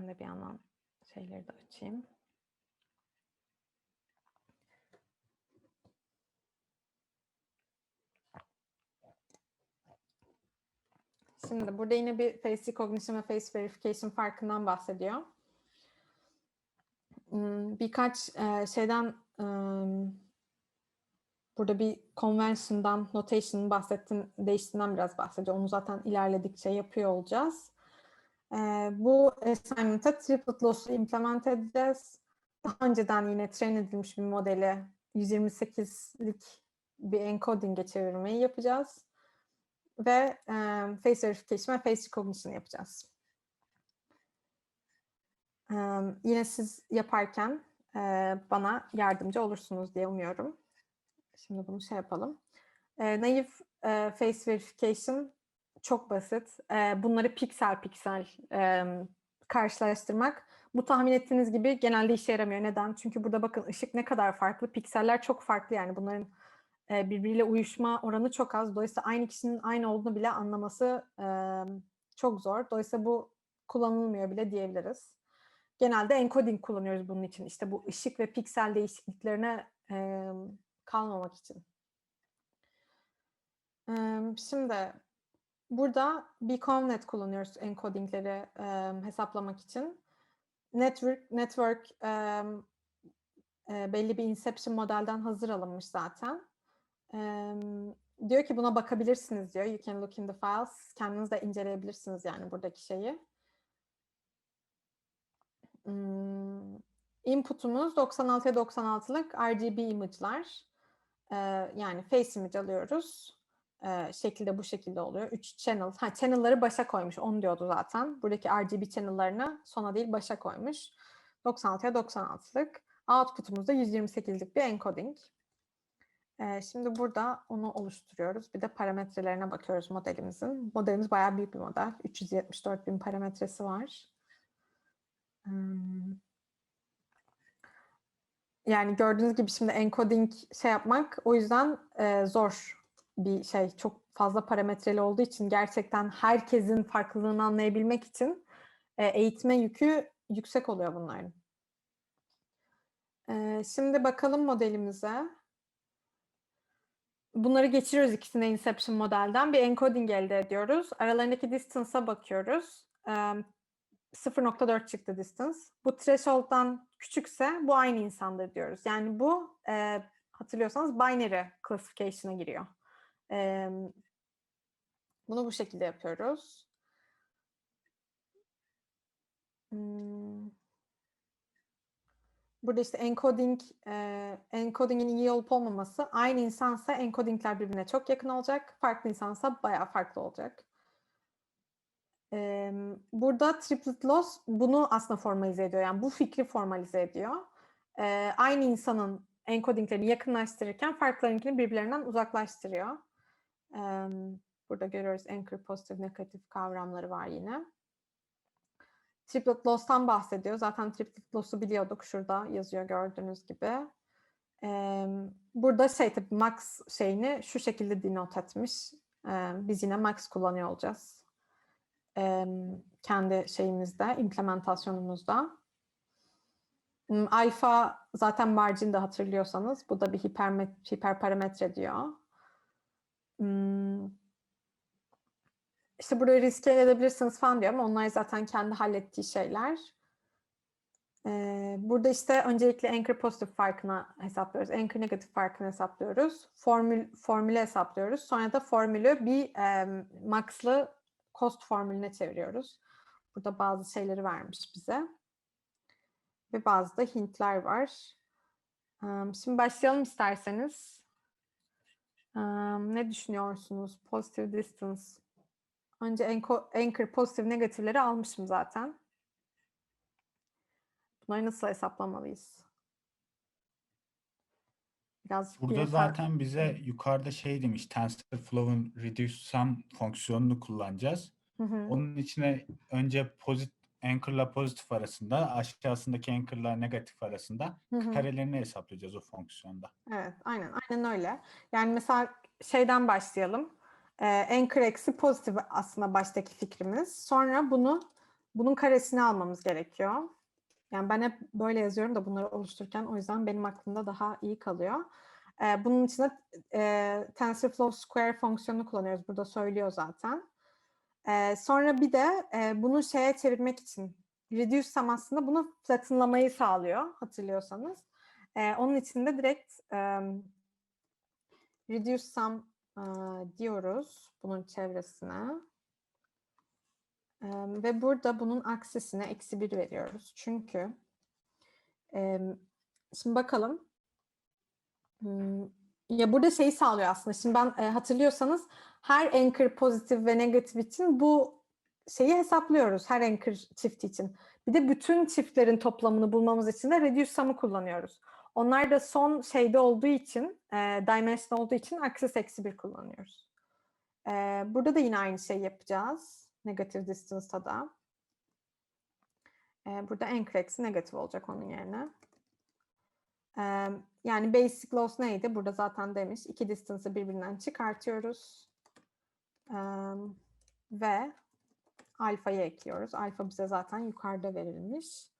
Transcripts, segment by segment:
Ben de bir yandan şeyleri de açayım. Şimdi burada yine bir face recognition ve face verification farkından bahsediyor. Hmm, Birkaç e, şeyden ım, burada bir convention'dan, notation'ın bahsettiğim, değiştiğinden biraz bahsediyor. Onu zaten ilerledikçe yapıyor olacağız. E, bu assignment'a triplet loss'u implement edeceğiz. Daha önceden yine train edilmiş bir modeli 128'lik bir encoding'e çevirmeyi yapacağız. Ve e, face verification ve face recognition yapacağız. E, yine siz yaparken e, bana yardımcı olursunuz diye umuyorum. Şimdi bunu şey yapalım. E, naif e, face verification çok basit. E, bunları piksel piksel e, karşılaştırmak. Bu tahmin ettiğiniz gibi genelde işe yaramıyor. Neden? Çünkü burada bakın ışık ne kadar farklı. Pikseller çok farklı yani bunların e, birbiriyle uyuşma oranı çok az. Dolayısıyla aynı kişinin aynı olduğunu bile anlaması e, çok zor. Dolayısıyla bu kullanılmıyor bile diyebiliriz. Genelde encoding kullanıyoruz bunun için. İşte bu ışık ve piksel değişikliklerine e, kalmamak için. E, şimdi burada bir convnet kullanıyoruz encodingleri e, hesaplamak için. Network, network e, e, belli bir inception modelden hazır alınmış zaten. E, diyor ki buna bakabilirsiniz diyor. You can look in the files. Kendiniz de inceleyebilirsiniz yani buradaki şeyi. Hmm, input'umuz 96'ya 96'lık RGB image'lar. E, yani face image alıyoruz. E, şekilde bu şekilde oluyor. 3 channel. Ha, channel'ları başa koymuş. 10 diyordu zaten. Buradaki RGB channel'larını sona değil başa koymuş. 96'ya 96'lık. Output'umuz da 128'lik bir encoding. Ee, şimdi burada onu oluşturuyoruz. Bir de parametrelerine bakıyoruz modelimizin. Modelimiz bayağı büyük bir model. 374 bin parametresi var. Hmm. Yani gördüğünüz gibi şimdi encoding şey yapmak o yüzden e, zor bir şey. Çok fazla parametreli olduğu için gerçekten herkesin farklılığını anlayabilmek için e, eğitme yükü yüksek oluyor bunların. E, şimdi bakalım modelimize. Bunları geçiriyoruz ikisine Inception modelden. Bir encoding elde ediyoruz. Aralarındaki distance'a bakıyoruz. E, 0.4 çıktı distance. Bu threshold'dan küçükse bu aynı insandır diyoruz. Yani bu e, hatırlıyorsanız binary classification'a giriyor. E, bunu bu şekilde yapıyoruz. Hmm. Burada işte encoding, e, encodingin iyi olup olmaması aynı insansa encodingler birbirine çok yakın olacak. Farklı insansa bayağı farklı olacak. Burada triplet loss bunu aslında formalize ediyor. Yani bu fikri formalize ediyor. Aynı insanın encodinglerini yakınlaştırırken farklarınkini birbirlerinden uzaklaştırıyor. Burada görüyoruz anchor, pozitif, negatif kavramları var yine. Triplet loss'tan bahsediyor. Zaten triplet loss'u biliyorduk. Şurada yazıyor gördüğünüz gibi. Burada şey tabii max şeyini şu şekilde denote etmiş. Biz yine max kullanıyor olacağız. Kendi şeyimizde, implementasyonumuzda. Alfa zaten margin de hatırlıyorsanız. Bu da bir hiper, hiperparametre diyor. Hmm, işte burayı riske edebilirsiniz falan diyor ama onlar zaten kendi hallettiği şeyler. Ee, burada işte öncelikle anchor pozitif farkını hesaplıyoruz. Anchor negatif farkını hesaplıyoruz. Formül, formülü hesaplıyoruz. Sonra da formülü bir e, max'lı cost formülüne çeviriyoruz. Burada bazı şeyleri vermiş bize. Ve bazı da hintler var. Şimdi başlayalım isterseniz. Um, ne düşünüyorsunuz? Positive distance Önce anchor pozitif negatifleri almışım zaten. Bunları nasıl hesaplamalıyız? Biraz Burada zaten bize yukarıda şey demiş TensorFlow'un reduce sum fonksiyonunu kullanacağız. Hı hı. Onun içine önce pozit anchor'la pozitif arasında, aşağısındaki anchor'la negatif arasında Hı hı. karelerini hesaplayacağız o fonksiyonda. Evet, aynen, aynen öyle. Yani mesela şeyden başlayalım. Ee, anchor eksi pozitif aslında baştaki fikrimiz. Sonra bunu Bunun karesini almamız gerekiyor. Yani ben hep böyle yazıyorum da bunları oluştururken o yüzden benim aklımda daha iyi kalıyor. Ee, bunun için de e, TensorFlow Square fonksiyonunu kullanıyoruz. Burada söylüyor zaten. Ee, sonra bir de e, bunu şeye çevirmek için reduce sum aslında bunu flattenlamayı sağlıyor hatırlıyorsanız. Ee, onun için de direkt e, reduce sum e, diyoruz bunun çevresine. E, ve burada bunun aksisine eksi bir veriyoruz. Çünkü e, şimdi bakalım ya burada şeyi sağlıyor aslında. Şimdi ben e, hatırlıyorsanız her anchor pozitif ve negatif için bu şeyi hesaplıyoruz her anchor çifti için. Bir de bütün çiftlerin toplamını bulmamız için de reduce sum'ı kullanıyoruz. Onlar da son şeyde olduğu için, e, dimension olduğu için aksis eksi bir kullanıyoruz. E, burada da yine aynı şeyi yapacağız. Negative distance'da da. E, burada anchor eksi negatif olacak onun yerine. Yani basic loss neydi? Burada zaten demiş. İki distance'ı birbirinden çıkartıyoruz. Ve alfayı ekliyoruz. Alfa bize zaten yukarıda verilmiş.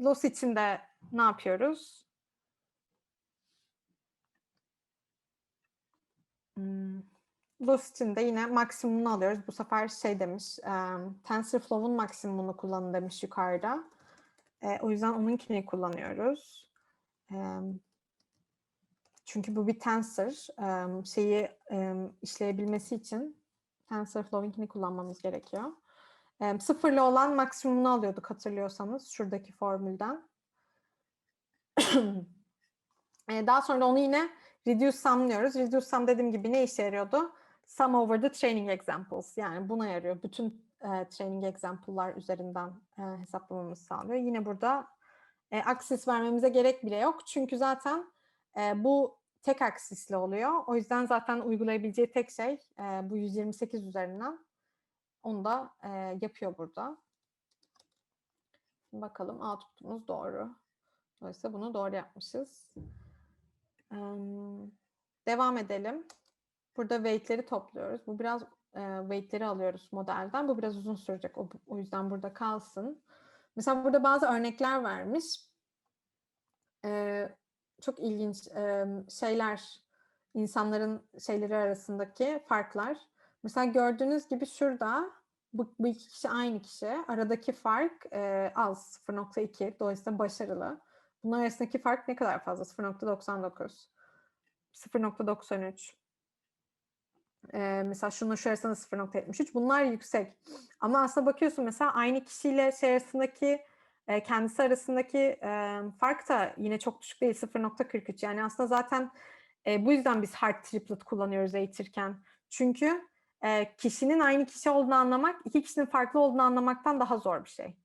Loss için de ne yapıyoruz? Hmm. Loss için de yine maksimumunu alıyoruz. Bu sefer şey demiş, TensorFlow'un maksimumunu kullanın demiş yukarıda. O yüzden onunkini kullanıyoruz. Çünkü bu bir tensor. Şeyi işleyebilmesi için TensorFlow'unkini kullanmamız gerekiyor. Sıfırlı olan maksimumunu alıyorduk hatırlıyorsanız şuradaki formülden. daha sonra onu yine reduce sum diyoruz. Reduce sum dediğim gibi ne işe yarıyordu? Sum over the training examples. Yani buna yarıyor. Bütün training example'lar üzerinden hesaplamamızı sağlıyor. Yine burada e, aksis vermemize gerek bile yok. Çünkü zaten e, bu tek aksisli oluyor. O yüzden zaten uygulayabileceği tek şey e, bu 128 üzerinden. Onu da e, yapıyor burada. Bakalım output'umuz doğru. Dolayısıyla bunu doğru yapmışız. Um, devam edelim. Burada weight'leri topluyoruz. Bu biraz e, weight'leri alıyoruz modelden. Bu biraz uzun sürecek. O, o yüzden burada kalsın. Mesela burada bazı örnekler vermiş. E, çok ilginç e, şeyler, insanların şeyleri arasındaki farklar. Mesela gördüğünüz gibi şurada bu, bu iki kişi aynı kişi. Aradaki fark e, az 0.2. Dolayısıyla başarılı. Bunlar arasındaki fark ne kadar fazla? 0.99. 0.93. Ee, mesela şunun şu arasında 0.73. Bunlar yüksek. Ama aslında bakıyorsun mesela aynı kişiyle şey arasındaki e, kendisi arasındaki e, fark da yine çok düşük değil. 0.43. Yani aslında zaten e, bu yüzden biz hard triplet kullanıyoruz eğitirken. Çünkü e, kişinin aynı kişi olduğunu anlamak, iki kişinin farklı olduğunu anlamaktan daha zor bir şey.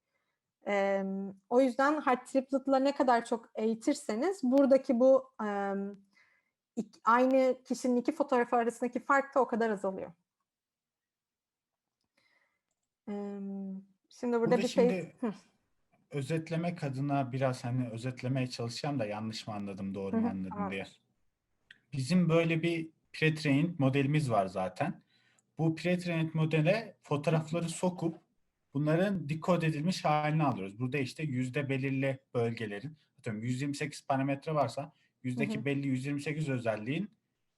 E, o yüzden hard triplet'la ne kadar çok eğitirseniz buradaki bu e, iki, aynı kişinin iki fotoğrafı arasındaki fark da o kadar azalıyor. Şimdi burada, Burada bir şimdi şey... Hı. özetlemek adına biraz hani özetlemeye çalışacağım da yanlış mı anladım doğru mu anladım diye. tamamdır. Bizim böyle bir pre-trained modelimiz var zaten. Bu pre-trained modele fotoğrafları sokup bunların dekod edilmiş halini alıyoruz. Burada işte yüzde belirli bölgelerin, atıyorum 128 parametre varsa yüzdeki Hı hı. belli 128 özelliğin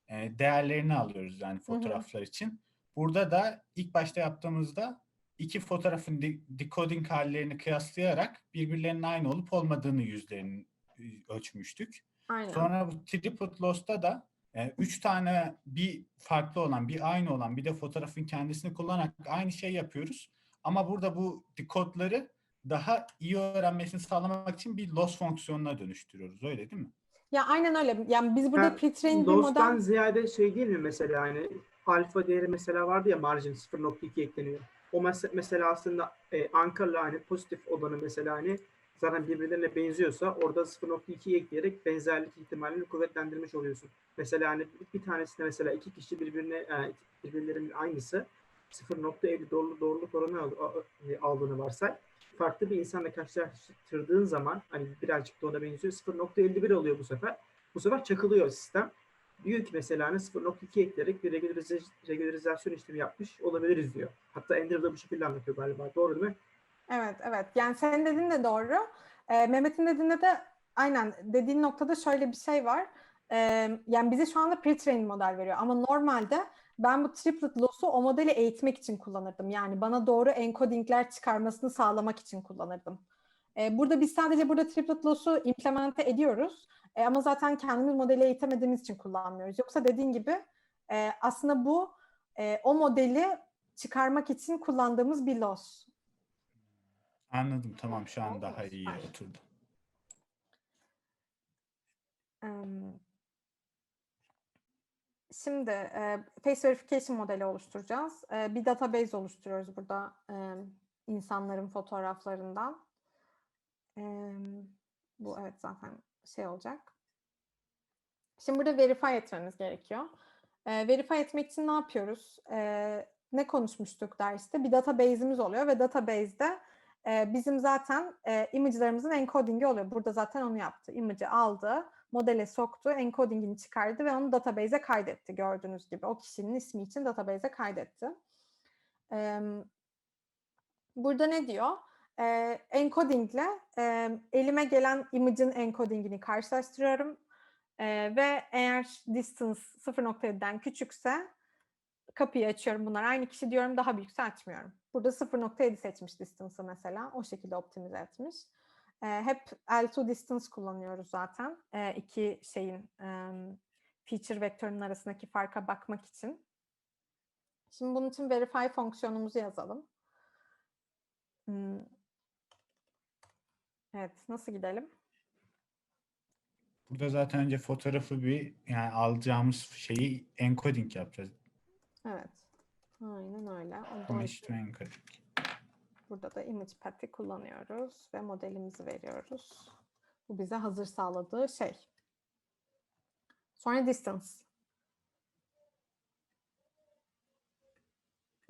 e, değerlerini alıyoruz yani fotoğraflar için. Burada da ilk başta yaptığımızda iki fotoğrafın de- decoding hallerini kıyaslayarak birbirlerinin aynı olup olmadığını yüzlerini e, ölçmüştük. Aynen. Sonra bu triplet loss'ta da e, üç tane bir farklı olan, bir aynı olan, bir de fotoğrafın kendisini kullanarak aynı şey yapıyoruz. Ama burada bu decode'ları daha iyi öğrenmesini sağlamak için bir loss fonksiyonuna dönüştürüyoruz. Öyle değil mi? Ya aynen öyle. Yani biz burada Ha, pre-trained bir model... ziyade şey değil mi mesela hani alfa değeri mesela vardı ya margin 0.2 ekleniyor. O mes- mesela aslında e, ankarla hani pozitif olanı mesela hani zaten birbirlerine benziyorsa orada 0.2 ekleyerek benzerlik ihtimalini kuvvetlendirmiş oluyorsun. Mesela hani bir tanesinde mesela iki kişi birbirine e, birbirlerinin aynısı 0.50 doğruluk doğruluk oranı e, aldığını varsay. Farklı bir insanla karşılaştırdığın zaman hani birazcık da ona benziyor 0.51 oluyor bu sefer. Bu sefer çakılıyor sistem. diyor ki mesela hani 0.2 ekleyerek bir regularizasyon işlemi yapmış olabiliriz diyor. Hatta Ender de bu şekilde anlatıyor galiba. Doğru değil mi? Evet, evet. Yani senin dediğin de doğru. Ee, Mehmet'in dediğinde de aynen dediğin noktada şöyle bir şey var. Ee, yani bize şu anda pre-trained model veriyor ama normalde ben bu triplet loss'u o modeli eğitmek için kullanırdım. Yani bana doğru encodingler çıkarmasını sağlamak için kullanırdım. Ee, burada biz sadece burada triplet loss'u implemente ediyoruz. Ee, ama zaten kendimiz modeli eğitemediğimiz için kullanmıyoruz. Yoksa dediğin gibi e, aslında bu e, o modeli çıkarmak için kullandığımız bir loss. Anladım tamam şu an daha iyi oturdu. Em, Şimdi e, face verification modeli oluşturacağız. E, bir database oluşturuyoruz burada e, insanların fotoğraflarından. Em, bu evet zaten şey olacak. Şimdi burada verify etmemiz gerekiyor. E, verify etmek için ne yapıyoruz? E, ne konuşmuştuk derste? Bir database'imiz oluyor ve database'de e, bizim zaten e, image'larımızın encoding'i oluyor. Burada zaten onu yaptı. Image'i aldı, modele soktu, encoding'ini çıkardı ve onu database'e kaydetti gördüğünüz gibi. O kişinin ismi için database'e kaydetti. E, burada ne diyor? E, encodingle e, elime gelen image'in encoding'ini karşılaştırıyorum. E, ve eğer distance 0.7'den küçükse kapıyı açıyorum bunlar aynı kişi diyorum daha büyükse açmıyorum. Burada 0.7 seçmiş distance'ı mesela o şekilde optimize etmiş. Ee, hep L2 distance kullanıyoruz zaten ee, iki şeyin em, feature vektörünün arasındaki farka bakmak için. Şimdi bunun için verify fonksiyonumuzu yazalım. Hmm. Evet nasıl gidelim? Burada zaten önce fotoğrafı bir yani alacağımız şeyi encoding yapacağız. Evet. Aynen öyle. O da Image to encoding. Burada da image path'i kullanıyoruz ve modelimizi veriyoruz. Bu bize hazır sağladığı şey. Sonra distance.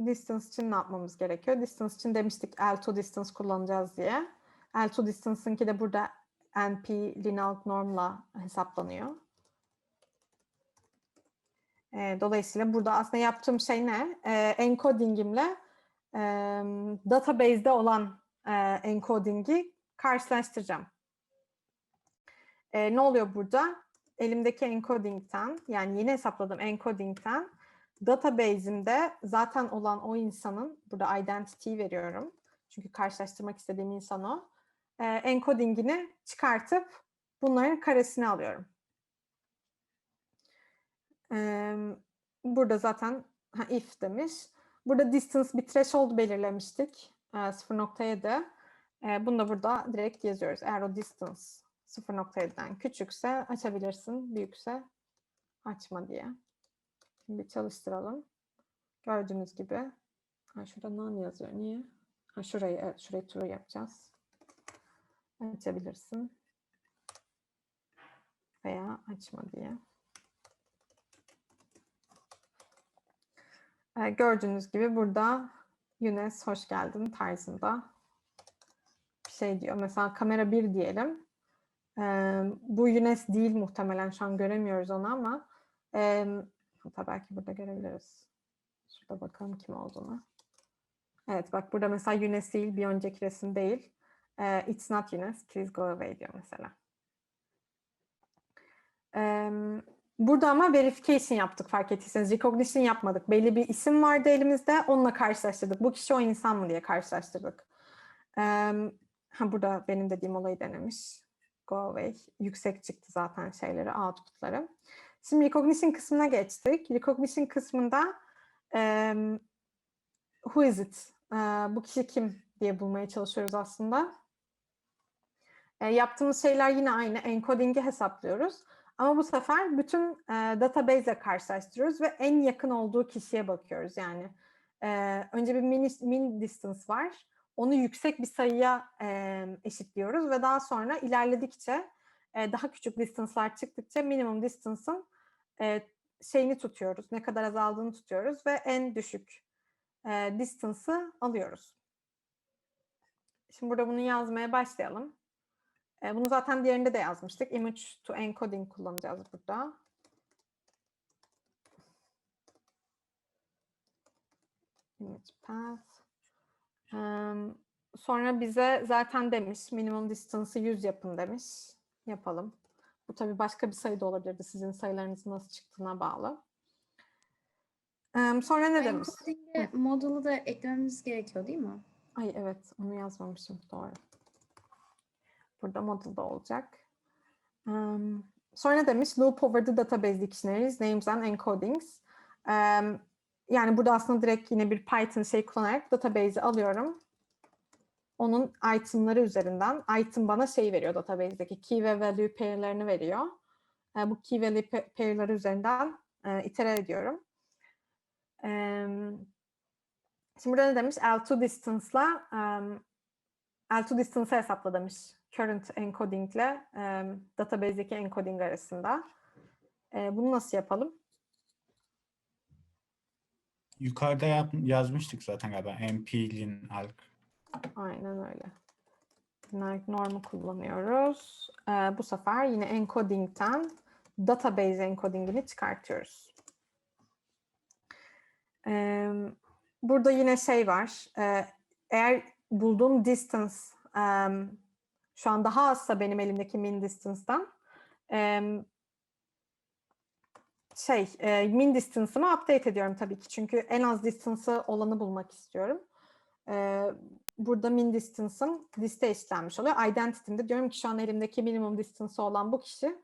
Distance için ne yapmamız gerekiyor? Distance için demiştik L2 distance kullanacağız diye. L2 distance'ınki de burada NP lineal norm'la hesaplanıyor. Ee, dolayısıyla burada aslında yaptığım şey ne? Ee, encodingimle e, database'de olan e, encoding'i karşılaştıracağım. E, ne oluyor burada? Elimdeki encoding'ten yani yeni hesapladığım encoding'ten database'imde zaten olan o insanın burada identity veriyorum. Çünkü karşılaştırmak istediğim insan o. E, encoding'ini çıkartıp bunların karesini alıyorum. E, burada zaten ha, if demiş. Burada distance bir threshold belirlemiştik. E, 0.7. E, bunu da burada direkt yazıyoruz. Eğer o distance 0.7'den küçükse açabilirsin, büyükse açma diye. Şimdi çalıştıralım. Gördüğünüz gibi. Ha, şurada none yazıyor. Niye? Ha, şurayı, evet, şurayı true yapacağız. Açabilirsin. Veya açma diye. Ee, gördüğünüz gibi burada Younes hoş geldin tarzında bir şey diyor. Mesela kamera 1 diyelim. Ee, bu Younes değil muhtemelen şu an göremiyoruz onu ama e, hatta belki burada görebiliriz. Şurada bakalım kim olduğunu. Evet bak burada mesela Younes değil bir önceki resim değil. İt's not Younes please go away diyor mesela. Ee, Burada ama verification yaptık fark ettiyseniz. Recognition yapmadık. Belli bir isim vardı elimizde. Onunla karşılaştırdık. Bu kişi o insan mı diye karşılaştırdık. Ee, ha, burada benim dediğim olayı denemiş. Go away. Yüksek çıktı zaten şeyleri, outputları. Şimdi recognition kısmına geçtik. Recognition kısmında em, who is it? Ee, bu kişi kim diye bulmaya çalışıyoruz aslında. Ee, yaptığımız şeyler yine aynı. Encoding'i hesaplıyoruz. Ama bu sefer bütün e, database ile karşılaştırıyoruz ve en yakın olduğu kişiye bakıyoruz. Yani e, önce bir min, min distance var. Onu yüksek bir sayıya e, eşitliyoruz ve daha sonra ilerledikçe e, daha küçük distance'lar çıktıkça minimum distance'ın e, şeyini tutuyoruz. Ne kadar azaldığını tutuyoruz ve en düşük e, distance'ı alıyoruz. Şimdi burada bunu yazmaya başlayalım. E, bunu zaten diğerinde de yazmıştık. Image to encoding kullanacağız burada. Image path. Um, sonra bize zaten demiş minimum distance'ı 100 yapın demiş. Yapalım. Bu tabii başka bir sayı da olabilirdi. Sizin sayılarınızın nasıl çıktığına bağlı. Sonra ne demiş? Model'ı da eklememiz gerekiyor değil mi? Ay evet onu yazmamışım doğru. Burada modulda olacak. Um, sonra demiş? Loop over the database dictionaries, names and encodings. Um, yani burada aslında direkt yine bir Python şey kullanarak database'i alıyorum. Onun itemları üzerinden item bana şey veriyor database'deki key ve value pair'lerini veriyor. E, bu key value pa- pair'ları üzerinden e, itere ediyorum. Em, Şimdi burada ne demiş? L2 distance'la um, L2 distance'ı hesapla demiş. Current encoding ile um, database'deki encoding arasında. E, bunu nasıl yapalım? Yukarıda yap- yazmıştık zaten galiba. MP, lin, alg. Aynen öyle. Generic norm'u kullanıyoruz. E, bu sefer yine encoding'ten database encoding'ini çıkartıyoruz. E, burada yine şey var. e, eğer bulduğum distance em, şu an daha azsa benim elimdeki min distance'dan em, şey e, min distance'ımı update ediyorum tabii ki. Çünkü en az distance'ı olanı bulmak istiyorum. E, burada min distance'ım liste işlenmiş oluyor. Identity'mde diyorum ki şu an elimdeki minimum distance'ı olan bu kişi.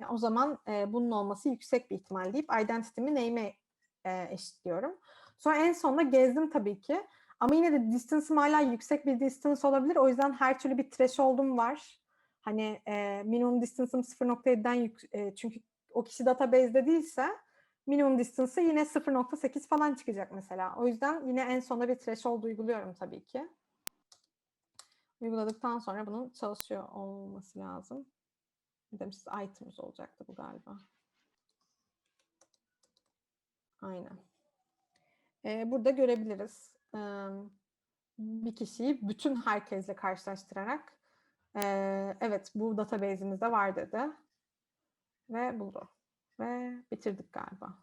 Ya o zaman e, bunun olması yüksek bir ihtimal deyip identity'mi name'e e, eşitliyorum. Sonra en sonunda gezdim tabii ki. Ama yine de distance'ım hala yüksek bir distance olabilir. O yüzden her türlü bir threshold'um var. Hani e, minimum distance'ım 0.7'den yük, e, çünkü o kişi database'de değilse minimum distance'ı yine 0.8 falan çıkacak mesela. O yüzden yine en sonunda bir threshold uyguluyorum tabii ki. Uyguladıktan sonra bunun çalışıyor olması lazım. Demişiz? Items olacaktı bu galiba. Aynen. Ee, burada görebiliriz. Bir kişiyi bütün herkesle karşılaştırarak evet bu database'imizde var dedi ve buldu. Ve bitirdik galiba.